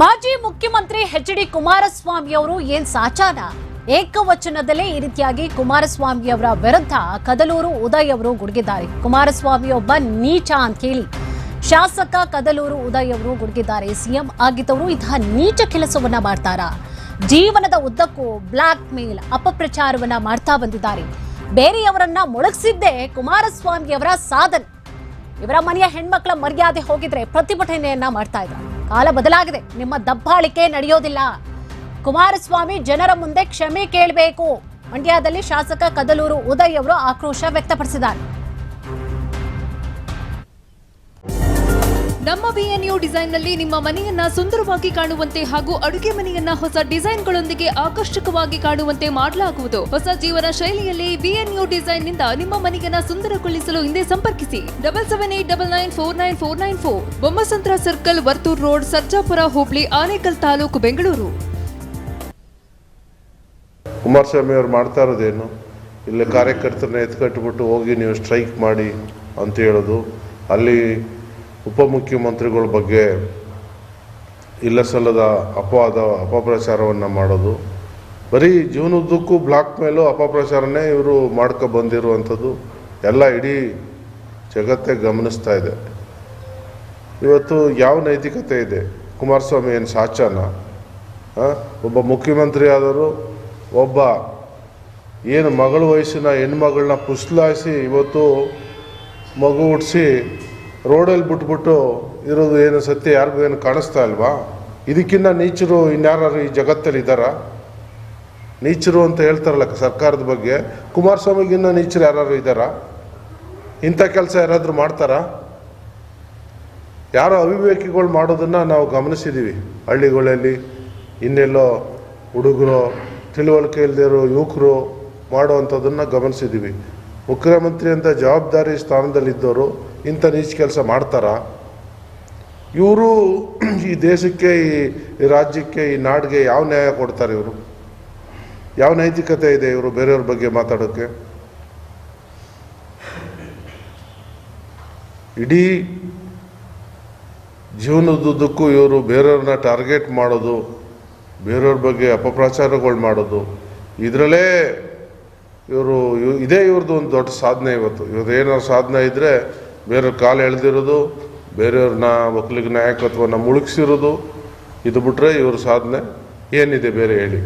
ಮಾಜಿ ಮುಖ್ಯಮಂತ್ರಿ H D Kumaraswamy ಅವರು ಏನ್ ಸಾಚಾರ ಏಕವಚನದಲ್ಲೇ ಈ ರೀತಿಯಾಗಿ ಕುಮಾರಸ್ವಾಮಿ ಅವರ ವಿರುದ್ಧ ಕದಲೂರು ಉದಯ್ ಅವರು ಗುಡುಗಿದ್ದಾರೆ. ಕುಮಾರಸ್ವಾಮಿ ಒಬ್ಬ ನೀಚ ಅಂತ ಹೇಳಿ ಶಾಸಕ ಕದಲೂರು ಉದಯ್ ಅವರು ಗುಡುಗಿದ್ದಾರೆ. ಸಿಎಂ ಆಗಿದ್ದವರು ಇಂತಹ ನೀಚ ಕೆಲಸವನ್ನ ಮಾಡ್ತಾರಾ? ಜೀವನದ ಉದ್ದಕ್ಕೂ ಬ್ಲಾಕ್ ಮೇಲ್ ಅಪಪ್ರಚಾರವನ್ನ ಮಾಡ್ತಾ ಬಂದಿದ್ದಾರೆ. ಬೇರೆಯವರನ್ನ ಮೊಳಗಿಸಿದ್ದೇ ಕುಮಾರಸ್ವಾಮಿ ಅವರ ಸಾಧನೆ. ಇವರ ಮನೆಯ ಹೆಣ್ಮಕ್ಳ ಮರ್ಯಾದೆ ಹೋಗಿದ್ರೆ ಪ್ರತಿಭಟನೆಯನ್ನ ಮಾಡ್ತಾ ಇದ್ರು. ಕಾಲ ಬದಲಾಗಿದೆ. ನಿಮ್ಮ ದಬ್ಬಾಳಿಕೆ ನಡೆಯೋದಿಲ್ಲ. ಕುಮಾರಸ್ವಾಮಿ ಜನರ ಮುಂದೆ ಕ್ಷಮೆ ಕೇಳಬೇಕು. ಮಂಡ್ಯದಲ್ಲಿ ಶಾಸಕ ಕದಲೂರು ಉದಯ್ ಅವರು ಆಕ್ರೋಶ ವ್ಯಕ್ತಪಡಿಸಿದ್ದಾರೆ. ನಮ್ಮ ಬಿಎನ್ಯು ಡಿಸೈನ್ನಲ್ಲಿ ನಿಮ್ಮ ಮನೆಯನ್ನ ಸುಂದರವಾಗಿ ಕಾಣುವಂತೆ ಹಾಗೂ ಅಡುಗೆ ಮನೆಯನ್ನ ಹೊಸ ಡಿಸೈನ್ಗಳೊಂದಿಗೆ ಆಕರ್ಷಕವಾಗಿ ಕಾಣುವಂತೆ ಮಾಡಲಾಗುವುದು. ಹೊಸ ಜೀವನ ಶೈಲಿಯಲ್ಲಿ ಬಿಎನ್ಯು ಡಿಸೈನ್ನಿಂದ ನಿಮ್ಮ ಮನೆಯನ್ನ ಸುಂದರಗೊಳಿಸಲು ಹಿಂದೆ ಸಂಪರ್ಕಿಸಿ. Double seven eight double nine four nine four nine four. Bommasandra circle, Varthur road, Sarjapura, Hubli, Anekal taluk, Bengaluru. Kumaraswamy ಅವ್ರು ಮಾಡ್ತಾ ಇರೋದೇನು? ಇಲ್ಲಿ ಕಾರ್ಯಕರ್ತರನ್ನ ಎತ್ಕಟ್ಬಿಟ್ಟು ಹೋಗಿ ನೀವು ಸ್ಟ್ರೈಕ್ ಮಾಡಿ ಅಂತ ಹೇಳೋದು. ಅಲ್ಲಿ ಉಪಮುಖ್ಯಮಂತ್ರಿಗಳ ಬಗ್ಗೆ ಇಲ್ಲ ಸಲ್ಲದ ಅಪವಾದ, ಅಪಪ್ರಚಾರವನ್ನು ಮಾಡೋದು. ಬರೀ ಜೀವನದ್ದಕ್ಕೂ ಬ್ಲಾಕ್ ಮೇಲೂ ಅಪಪ್ರಚಾರನೇ ಇವರು ಮಾಡ್ಕೊ ಬಂದಿರುವಂಥದ್ದು ಎಲ್ಲ ಇಡೀ ಜಗತ್ತೇ ಗಮನಿಸ್ತಾ ಇದೆ. ಇವತ್ತು ಯಾವ ನೈತಿಕತೆ ಇದೆ? ಕುಮಾರಸ್ವಾಮಿ ಏನು ಸಾಚಾನ? ಒಬ್ಬ ಮುಖ್ಯಮಂತ್ರಿ ಆದರೂ ಒಬ್ಬ ಏನು ಮಗಳ ವಯಸ್ಸಿನ ಹೆಣ್ಮಗಳನ್ನ ಪುಸ್ಲಾಯಿಸಿ ಇವತ್ತು ಮಗು ಹುಟ್ಟಿಸಿ ರೋಡಲ್ಲಿ ಬಿಟ್ಬಿಟ್ಟು ಇರೋದು ಏನು ಸತ್ಯ, ಯಾರಿಗೂ ಏನು ಕಾಣಿಸ್ತಾ ಇಲ್ವಾ? ಇದಕ್ಕಿಂತ ನೀಚರು ಇನ್ಯಾರು ಈ ಜಗತ್ತಲ್ಲಿ ಇದ್ದಾರಾ? ನೀಚರು ಅಂತ ಹೇಳ್ತಾರಲ್ಲ ಸರ್ಕಾರದ ಬಗ್ಗೆ. ಕುಮಾರಸ್ವಾಮಿಗಿನ್ನ ನೀಚರು ಯಾರು ಇದ್ದಾರಾ? ಇಂಥ ಕೆಲಸ ಯಾರಾದರೂ ಮಾಡ್ತಾರಾ? ಯಾರೋ ಅವಿವೇಕಿಗಳು ಮಾಡೋದನ್ನು ನಾವು ಗಮನಿಸಿದ್ದೀವಿ ಹಳ್ಳಿಗಳಲ್ಲಿ ಇನ್ನೆಲ್ಲೋ ಹುಡುಗರು, ತಿಳುವಳಿಕೆ ಇಲ್ಲದಿರೋ ಯುವಕರು ಮಾಡುವಂಥದ್ದನ್ನು ಗಮನಿಸಿದ್ದೀವಿ ಮುಖ್ಯಮಂತ್ರಿ ಅಂತ ಜವಾಬ್ದಾರಿ ಸ್ಥಾನದಲ್ಲಿದ್ದವರು ಇಂಥ ನೀಚ ಕೆಲಸ ಮಾಡ್ತಾರಾ? ಇವರು ಈ ದೇಶಕ್ಕೆ, ಈ ರಾಜ್ಯಕ್ಕೆ, ಈ ನಾಡಿಗೆ ಯಾವ ನ್ಯಾಯ ಕೊಡ್ತಾರೆ ಇವರು? ಯಾವ ನೈತಿಕತೆ ಇದೆ ಇವರು ಬೇರೆಯವ್ರ ಬಗ್ಗೆ ಮಾತಾಡೋಕ್ಕೆ? ಇಡೀ ಜೀವನದುದ್ದಕ್ಕೂ ಇವರು ಬೇರೆಯವ್ರನ್ನ ಟಾರ್ಗೆಟ್ ಮಾಡೋದು, ಬೇರೆಯವ್ರ ಬಗ್ಗೆ ಅಪಪ್ರಚಾರಗಳು ಮಾಡೋದು, ಇದರಲ್ಲೇ ಇವರು ಇದೇ ಇವ್ರದ್ದು ಒಂದು ದೊಡ್ಡ ಸಾಧನೆ ಇವತ್ತು. ಇವ್ರದ್ದು ಏನಾದ್ರು ಸಾಧನೆ ಇದ್ದರೆ ಬೇರೆಯವ್ರ ಕಾಲು ಎಳೆದಿರೋದು ಬೇರೆಯವ್ರನ್ನ ಒಕ್ಕಲಿಗ ನಾಯಕತ್ವನ ಮುಳುಗಿಸಿರೋದು ಇದು ಬಿಟ್ಟರೆ ಇವ್ರ ಸಾಧನೆ ಏನಿದೆ ಬೇರೆ ಹೇಳಿ.